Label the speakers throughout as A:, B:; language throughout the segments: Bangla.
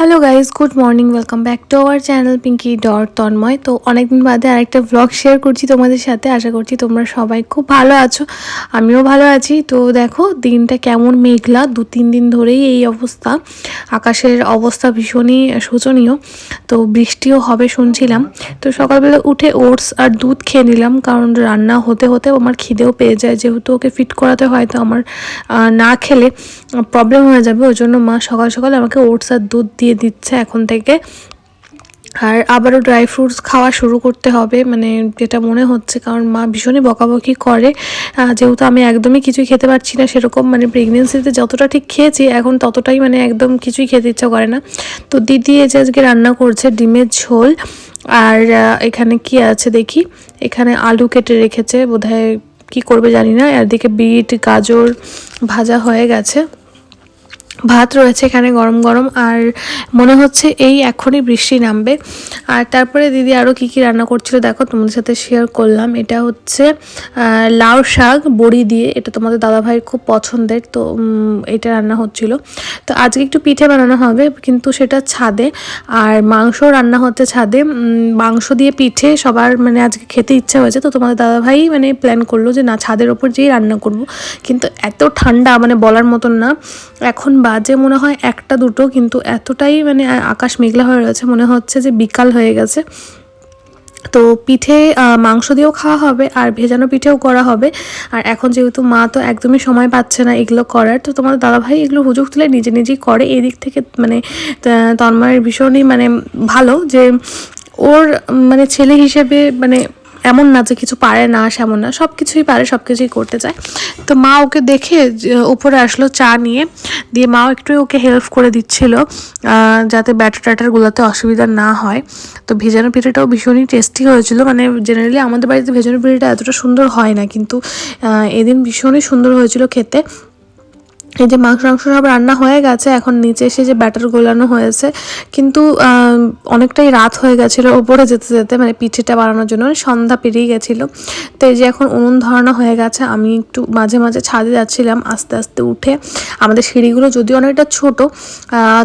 A: Hello guys good morning welcome back to our channel Pinki dot Tanmoy তো অনেকদিন বাদে আরেকটা ব্লগ শেয়ার করছি তোমাদের সাথে। আশা করছি তোমরা সবাই খুব ভালো আছো। আমিও ভালো আছি। তো দেখো, দিনটা কেমন মেঘলা। দু, তিন দিন ধরেই এই অবস্থা। আকাশের অবস্থা ভীষণই শোচনীয়। তো বৃষ্টিও হবে শুনছিলাম। তো সকালবেলা উঠে ওটস আর দুধ খেয়ে নিলাম। কারণ রান্না হতে হতে আমার খিদেও পেয়ে যায়। যেহেতু ওকে ফিট করাতে হয়, তো আমার না খেলে প্রবলেম হয়ে যাবে। ওই জন্য মা সকাল সকাল আমাকে ওটস আর দুধ দিয়ে দিচ্ছে এখন থেকে। আর আবারও ড্রাই ফ্রুটস খাওয়া শুরু করতে হবে মানে যেটা মনে হচ্ছে, কারণ মা ভীষণই বকাবকি করে। যেহেতু আমি একদমই কিছুই খেতে পারছি না, সেরকম মানে প্রেগনেন্সিতে যতটা ঠিক খেয়েছি, এখন ততটাই মানে একদম কিছুই খেতে ইচ্ছা করে না। তো দিদি এই যে আজকে রান্না করছে ডিমের ঝোল, আর এখানে কি আছে দেখি? এখানে আলু কেটে রেখেছে, বোধহয় কি করবে জানি না, আর দিকে বিট, গাজর ভাজা হয়ে গেছে। ভাত রয়েছে এখানে গরম গরম, আর মনে হচ্ছে এই এখনই বৃষ্টি নামবে। আর তারপরে দিদি আরও কী কী রান্না করছিল দেখো, তোমাদের সাথে শেয়ার করলাম। এটা হচ্ছে লাউ শাক, বড়ি দিয়ে। এটা তোমাদের দাদাভাইয়ের খুব পছন্দের, তো এটা রান্না হচ্ছিল। তো আজকে একটু পিঠে বানানো হবে, কিন্তু সেটা ছাদে। আর মাংস রান্না হচ্ছে ছাদে। মাংস দিয়ে পিঠে সবার মানে আজকে খেতে ইচ্ছা হয়েছে, তো তোমাদের দাদাভাই মানে প্ল্যান করল যে না, ছাদের ওপর যেই রান্না করব। কিন্তু এত ঠান্ডা মানে বলার মতন না। এখন বাজে মনে হয় একটা দুটো, কিন্তু এতটাই মানে আকাশ মেঘলা হয়ে রয়েছে, মনে হচ্ছে যে বিকাল হয়ে গেছে। তো পিঠে মাংস দিয়েও খাওয়া হবে আর ভেজানো পিঠেও করা হবে। আর এখন যেহেতু মা তো একদমই সময় পাচ্ছে না এগুলো করার, তো তোমাদের দাদাভাই এগুলো হুজুক তুলে নিজে নিজেই করে। এদিক থেকে মানে তন্ময়ের ভীষণই মানে ভালো যে ওর মানে ছেলে হিসেবে মানে এমন না যে কিছু পারে না, সেমন না সব কিছুই পারে সব কিছুই করতে চায়। তো মা ওকে দেখে উপরে আসলো চা নিয়ে, দিয়ে মাও একটু ওকে হেল্প করে দিচ্ছিল যাতে ব্যাটার ট্যাটারগুলোতে অসুবিধা না হয়। তো ভেজানো পিঠেটাও ভীষণই টেস্টি হয়েছিল মানে জেনারেলি আমাদের বাড়িতে ভেজানো পিঠেটা এতটা সুন্দর হয় না, কিন্তু এদিন ভীষণই সুন্দর হয়েছিল খেতে। এই যে মাংস মাংস সব রান্না হয়ে গেছে, এখন নিচে এসে যে ব্যাটার গোলানো হয়েছে, কিন্তু অনেকটাই রাত হয়ে গেছিল ওপরে যেতে যেতে মানে পিঠেটা বানানোর জন্য মানে সন্ধ্যা পেরিয়ে গেছিল। তো এই যে এখন উনুন ধরানো হয়ে গেছে, আমি একটু মাঝে মাঝে ছাদে যাচ্ছিলাম, আস্তে আস্তে উঠে আমাদের সিঁড়িগুলো যদিও অনেকটা ছোট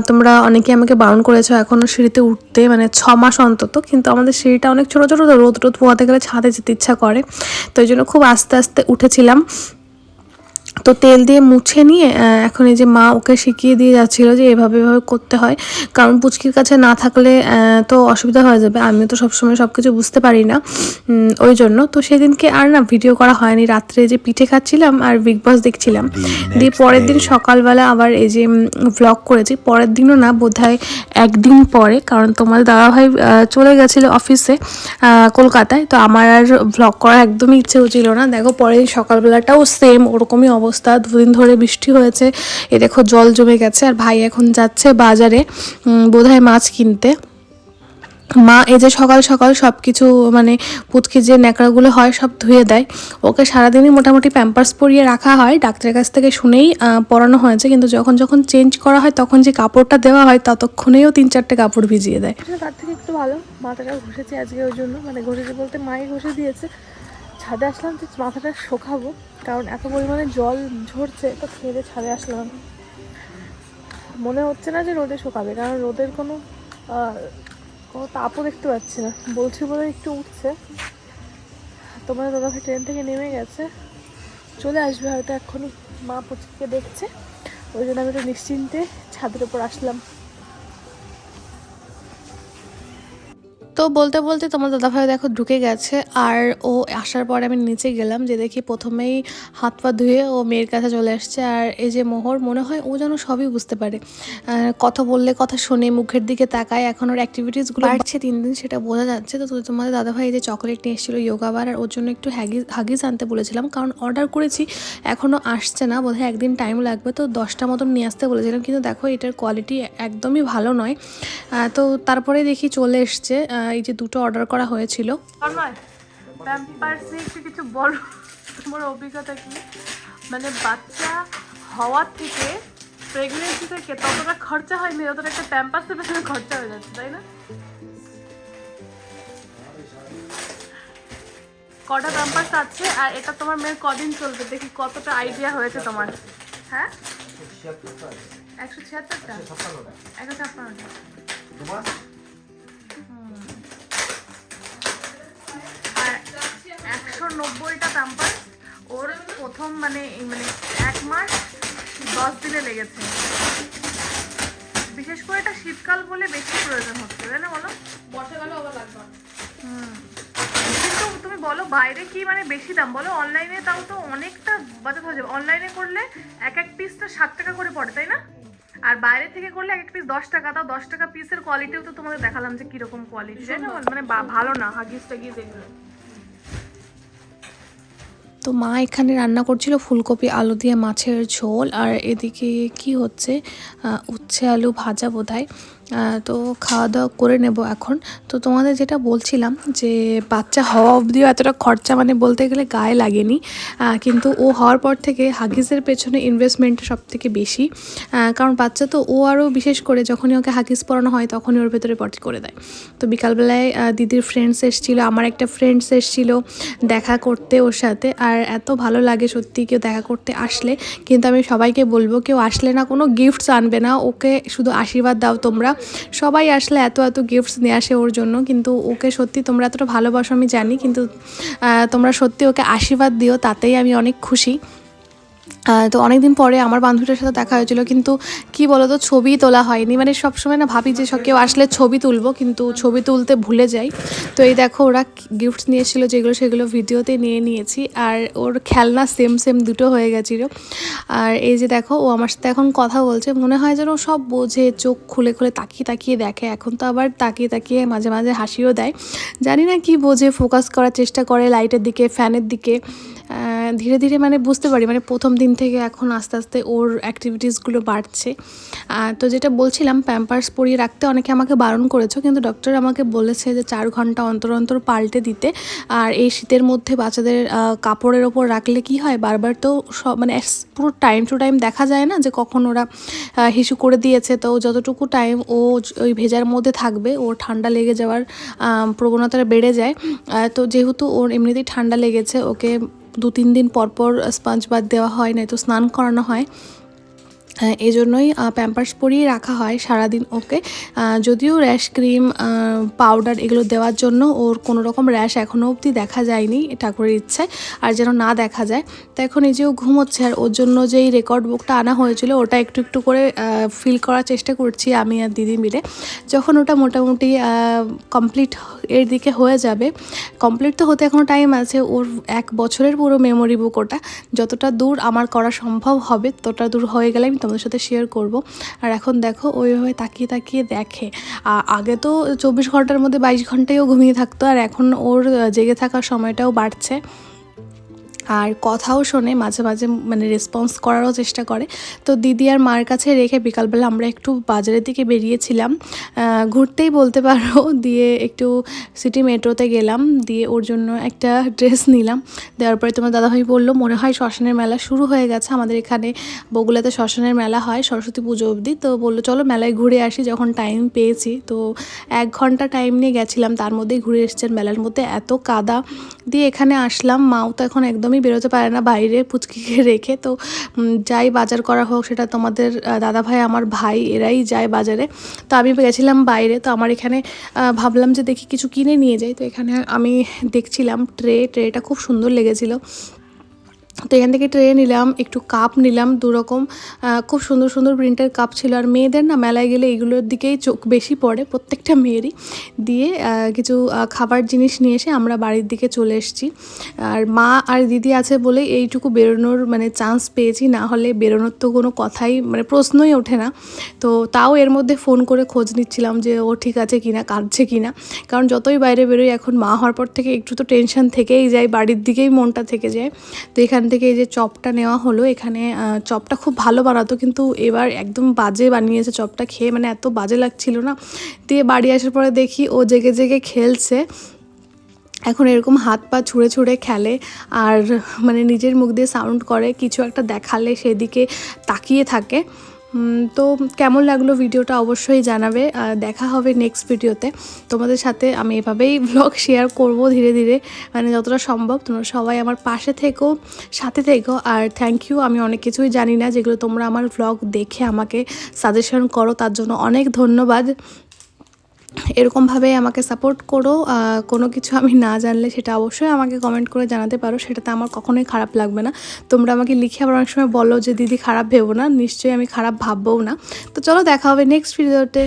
A: তোমরা অনেকে আমাকে বারণ করেছ এখনও সিঁড়িতে উঠতে মানে ছ মাস অন্তত, কিন্তু আমাদের সিঁড়িটা অনেক ছোটো ছোটো, তো রোদ রোদ পোয়াতে গেলে ছাদে যেতে ইচ্ছা করে। তো এই জন্য খুব আস্তে আস্তে উঠেছিলাম। তো তেল দিয়ে মুছে নিয়ে এখন এই যে মা ওকে শিখিয়ে দিয়ে যাচ্ছিল যে এভাবে এভাবে করতে হয়। কারণ পুচকির কাছে না থাকলে তো অসুবিধা হয়ে যাবে। আমিও তো সবসময় সব কিছু বুঝতে পারি না। ওই জন্য তো সেদিনকে আর না ভিডিও করা হয়নি। রাত্রে যে পিঠে খাচ্ছিলাম আর বিগ বস দেখছিলাম। দিয়ে পরের দিন সকালবেলা আবার এই যে ভ্লগ করেছি। পরের দিনও না বোধহয় একদিন পরে। কারণ তোমাদের দাদাভাই চলে গেছিল অফিসে কলকাতায়। তো আমার আর ভ্লগ করার একদমই ইচ্ছে হচ্ছিল না। দেখো পরের দিন সকালবেলাটাও সেম ওরকমই অবস্থা। দুদিন ধরে বৃষ্টি হয়েছে। এ দেখো, জল জমে গেছে। আর ভাই এখন যাচ্ছে বাজারে বোধহয় মাছ কিনতে। মা এই যে সকাল সকাল সব কিছু মানে পুচকি যে ন্যাকড়াগুলো হয়, সব ধুয়ে দেয়। ওকে সারাদিনই মোটামুটি প্যাম্পার্স পরিয়ে রাখা হয়। ডাক্তারের কাছ থেকে শুনেই পরানো হয়েছে। কিন্তু যখন যখন চেঞ্জ করা হয়, তখন যে কাপড়টা দেওয়া হয় ততক্ষণেও তিন চারটে কাপড় ভিজিয়ে দেয়।
B: তার থেকে একটু ভালো। মাথাটা ঘষেছি আজকে ওই জন্য। মানে ঘষেছি বলতে মায়ে ঘষে দিয়েছে। ছাদে আসলাম যে মাথাটা শোকাবো, কারণ এত পরিমাণে জল ঝরছে, তো খেয়ে ছাদে আসলাম। মনে হচ্ছে না যে রোদে শোকাবে, কারণ রোদের কোনো কোনো তাপও দেখতে পাচ্ছি না। বলছি বলে একটু উঠছে। তোমার দাদাভাই ট্রেন থেকে নেমে গেছে। চলে আসবে হয়তো এক্ষুনি। মা পুচকিকে দেখছে। ওই জন্য আমি একটু নিশ্চিন্তে ছাদের উপর আসলাম।
A: তো বলতে বলতে তোমার দাদাভাই দেখো ঢুকে গেছে, আর ও আসার পরে আমি নিচে গেলাম যে দেখি প্রথমেই হাত পা ধুয়ে ও মেয়ের কাছে চলে আসছে, আর এই যে মোহর, মনে হয় ও যেন সবই বুঝতে পারে। কথা বললে, কথা শোনে, মুখের দিকে তাকায়, এখন ওর অ্যাক্টিভিটিসগুলো বাড়ছে, তিন দিন সেটা বোঝা যাচ্ছে। তো তোমাদের দাদাভাই এই যে চকলেট নিয়ে এসেছিল যোগা বার আর ওর জন্য একটু হ্যাগিস হাগিস আনতে বলেছিলাম, কারণ অর্ডার করেছি এখনও আসছে না, বোধহয় একদিন টাইম লাগবে, তো দশটা মতন নিয়ে আসতে বলেছিলাম, কিন্তু দেখো এটার কোয়ালিটি একদমই ভালো নয়। তো তারপরে দেখি চলে এসছে এই যে দুটো অর্ডার করা হয়েছিল।
B: কিছু বলো তোমার অভিজ্ঞতা কি? মানে বাচ্চা হওয়ার থেকে প্রেগনেন্সি থেকে ততটা খরচা হয়নি যতটা একটা প্যাম্পার্সের পেছনে খরচা হয়ে যাচ্ছে তাই না? কটা প্যাম্পার্স আছে? আর এটা তোমার মেয়ের কদিন চলবে? দেখি কতটা আইডিয়া হয়েছে তোমার। হ্যাঁ?
C: ছিয়াত্তরটা
B: একশো ছিয়াত্তরটা?
C: একশো ছাপ্পান্নটা।
B: একশো নব্বইটা প্যাম্পার ওর প্রথম মানে মানে এক মাস দশ দিনে লেগেছে। বিশেষ করে এটা শীতকাল বলে বেশি প্রয়োজন হচ্ছে তাই না বলো?
D: বর্ষাকালে আবার লাগবে।
B: হুম। কিন্তু তুমি বলো বাইরে কি মানে বেশি দাম? বলো অনলাইনে তাও তো অনেকটা বাজার হয়ে যাবে। অনলাইনে করলে এক এক পিসটা ষাট টাকা করে পড়ে তাই না? আর বাইরে থেকে করলে এক এক পিস দশ টাকা তাও দশ টাকা পিসের কোয়ালিটিও তো তোমাদের দেখালাম যে কীরকম কোয়ালিটি তাই না মানে ভালো না হাগিস টাগিস এগুলো।
A: তো মা এখানে রান্না করছিল ফুলকপি, আলু দিয়ে মাছের ঝোল। আর এদিকে কি হচ্ছে? উচ্ছে আলু ভাজা বোধহয়। তো খাওয়া দাওয়া করে নেব এখন। তো তোমাদের যেটা বলছিলাম যে, বাচ্চা হওয়া অবধিও এতটা খরচা মানে বলতে গেলে গায়ে লাগেনি। কিন্তু ও হওয়ার পর থেকে হাগিসের পেছনে ইনভেস্টমেন্টটা সব থেকে বেশি। কারণ বাচ্চা তো ও আরও বিশেষ করে যখনই ওকে হাগিস পরানো হয় তখনই ওর ভেতরে পটি করে দেয়। তো বিকালবেলায় দিদির ফ্রেন্ডস এসেছিল, আমার একটা ফ্রেন্ডস এসেছিল দেখা করতে ওর সাথে। আর এত ভালো লাগে সত্যি কেউ দেখা করতে আসলে। কিন্তু আমি সবাইকে বলব, কেউ আসলে না, কোনো গিফটস আনবে না। ওকে শুধু আশীর্বাদ দাও তোমরা। সবাই আসলে এত এত গিফটস নিয়ে আসে ওর জন্য, কিন্তু ওকে সত্যি তোমরা এতটা ভালোবাসো আমি জানি, কিন্তু তোমরা সত্যি ওকে আশীর্বাদ দিও, তাতেই আমি অনেক খুশি। তো অনেকদিন পরে আমার বান্ধবীটার সাথে দেখা হয়েছিল, কিন্তু কি বলো তো ছবি তোলা হয়নি। মানে সবসময় না ভাবি যে সব কেউ আসলে ছবি তুলবো, কিন্তু ছবি তুলতে ভুলে যাই। তো এই দেখো, ওরা গিফট নিয়েছিল, যেগুলো সেগুলো ভিডিওতে নিয়ে নিয়েছি, আর ওর খেলনা সেম সেম দুটো হয়ে গেছিল। আর এই যে দেখো, ও আমার সাথে এখন কথা বলছে, মনে হয় যেন সব বোঝে, চোখ খুলে খুলে তাকিয়ে তাকিয়ে দেখে। এখন তো আবার তাকিয়ে তাকিয়ে মাঝে মাঝে হাসিও দেয়। জানি না কি বোঝে ফোকাস করার চেষ্টা করে লাইটের দিকে ফ্যানের দিকে। ধীরে ধীরে মানে বুঝতে পারি। মানে প্রথম দিন থেকে এখন আস্তে আস্তে ওর অ্যাক্টিভিটিসগুলো বাড়ছে। তো যেটা বলছিলাম প্যাম্পার্স পরিয়ে রাখতে অনেকে আমাকে বারণ করেছ, কিন্তু ডক্টর আমাকে বলেছে যে চার ঘণ্টা অন্তর অন্তর পাল্টে দিতে। আর এই শীতের মধ্যে বাচ্চাদের কাপড়ের ওপর রাখলে কি হয়? বারবার তো সব মানে পুরো টাইম টু টাইম দেখা যায় না যে কখন ওরা হিসু করে দিয়েছে। তো যতটুকু টাইম ও ওই ভেজার মধ্যে থাকবে, ওর ঠান্ডা লেগে যাওয়ার প্রবণতাটা বেড়ে যায়। তো যেহেতু ওর এমনিতেই ঠান্ডা লেগেছে, ওকে দু তিন দিন পর পর স্পঞ্জ বাদ দেওয়া হয় নয়তো স্নান করানো হয়। এই জন্যই প্যাম্পার্স পরিয়ে রাখা হয় সারাদিন ওকে। যদিও র্যাশ ক্রিম পাউডার এগুলো দেওয়ার জন্য ওর কোনো রকম র্যাশ এখনও অবধি দেখা যায়নি ঠাকুরের ইচ্ছায়, আর যেন না দেখা যায়। তো এখন এই যে ও ঘুমোচ্ছে আর ওর জন্য যেই রেকর্ড বুকটা আনা হয়েছিল, ওটা একটু একটু করে ফিল করার চেষ্টা করছি আমি আর দিদি মিলে। যখন ওটা মোটামুটি কমপ্লিট এর দিকে হয়ে যাবে কমপ্লিট তো হতে এখনও টাইম আছে, ওর এক বছরের পুরো মেমোরি বুক ওটা। যতটা দূর আমার করা সম্ভব হবে, ততটা দূর হয়ে গেলে আমি তোমাদের সাথে শেয়ার করব। আর এখন দেখো, ওইভাবে তাকিয়ে তাকিয়ে দেখে। আগে তো চব্বিশ ঘণ্টার মধ্যে বাইশ ঘন্টায়ও ঘুমিয়ে থাকতো, আর এখন ওর জেগে থাকার সময়টাও বাড়ছে। আর কথাও শোনে, মাঝে মাঝে মানে রেসপন্স করারও চেষ্টা করে। তো দিদি আর মার কাছে রেখে বিকালবেলা আমরা একটু বাজারের দিকে বেরিয়েছিলাম। ঘুরতেই বলতে পারো, দিয়ে একটু সিটি মেট্রোতে গেলাম, দিয়ে ওর জন্য একটা ড্রেস নিলাম। দেওয়ার পরে তোমার দাদাভাই বলল, মনে হয় শ্মশানের মেলা শুরু হয়ে গেছে। আমাদের এখানে বগুলাতে শ্মশানের মেলা হয়, সরস্বতী পুজো অবধি। তো বলল, চলো মেলায় ঘুরে আসি, যখন টাইম পেয়েছি। তো এক ঘণ্টা টাইম নিয়ে গেছিলাম, তার মধ্যেই ঘুরে এসছেন মেলার মধ্যে। এত কাদা। দিয়ে এখানে আসলাম, মাও তো এখন একদমই বেরোতে পারে না বাইরে পুচকিকে রেখে, তো যাই বাজার করা হোক সেটা তোমাদের দাদা ভাই আমার ভাই, এরাই যায় বাজারে। তো আমি গেছিলাম বাইরে, তো আমার এখানে ভাবলাম যে দেখি কিছু কিনে নিয়ে যাই। তো এখানে আমি দেখছিলাম ট্রে, ট্রেটা খুব সুন্দর লেগেছিলো। তো এখান থেকে ট্রে নিলাম, একটু কাপ নিলাম, দু রকম খুব সুন্দর সুন্দর প্রিন্টের কাপ ছিল। আর মেয়েদের না মেলায় গেলে এগুলোর দিকেই চোখ বেশি পড়ে, প্রত্যেকটা মেয়েরই। দিয়ে কিছু খাবার জিনিস নিয়ে এসে আমরা বাড়ির দিকে চলে এসেছি। আর মা আর দিদি আছে বলে এইটুকু বেরোনোর মানে চান্স পেয়েছি, না হলে বেরোনোর তো কোনো কথাই মানে প্রশ্নই ওঠে না। তো তাও এর মধ্যে ফোন করে খোঁজ নিচ্ছিলাম যে ও ঠিক আছে কি কিনা, কাঁদছে কিনা। কারণ যতই বাইরে বেরোই, এখন মা হওয়ার পর থেকে একটু তো টেনশন থেকেই যায়, বাড়ির দিকেই মনটা থেকে যায়। তো এখান থেকে এই যে চপটা নেওয়া হলো, এখানে চপটা খুব ভালো বানাতো, কিন্তু এবার একদম বাজে বানিয়েছে চপটা খেয়ে মানে এত বাজে লাগছিল না। দিয়ে বাড়ি আসার পরে দেখি ও জেগে জেগে খেলছে। এখন এরকম হাত পা ছুঁড়ে ছুঁড়ে খেলে, আর মানে নিজের মুখ দিয়ে সাউন্ড করে, কিছু একটা দেখালে সেদিকে তাকিয়ে থাকে। তো কেমন লাগল ভিডিওটা অবশ্যই জানাবে। দেখা হবে নেক্সট ভিডিওতে। তোমাদের সাথে আমি এভাবেই ব্লগ শেয়ার করব ধীরে ধীরে। মানে যতটা সম্ভব তোমরা সবাই আমার পাশে থেকো, সাথে থেকো। আর থ্যাংক ইউ আমি অনেক কিছুই জানি না। যেগুলো তোমরা আমার ব্লগ দেখে আমাকে সাজেশন করো, তার জন্য অনেক ধন্যবাদ। এরকমভাবে আমাকে সাপোর্ট করো কোনো কিছু আমি না জানলে সেটা অবশ্যই আমাকে কমেন্ট করে জানাতে পারো, সেটাতে আমার কখনোই খারাপ লাগবে না। তোমরা আমাকে লিখে আবার অনেক সময় বলো যে, দিদি, খারাপ ভেবো না, নিশ্চয়ই আমি খারাপ ভাববও না। তো চলো দেখা হবে নেক্সট ভিডিওতে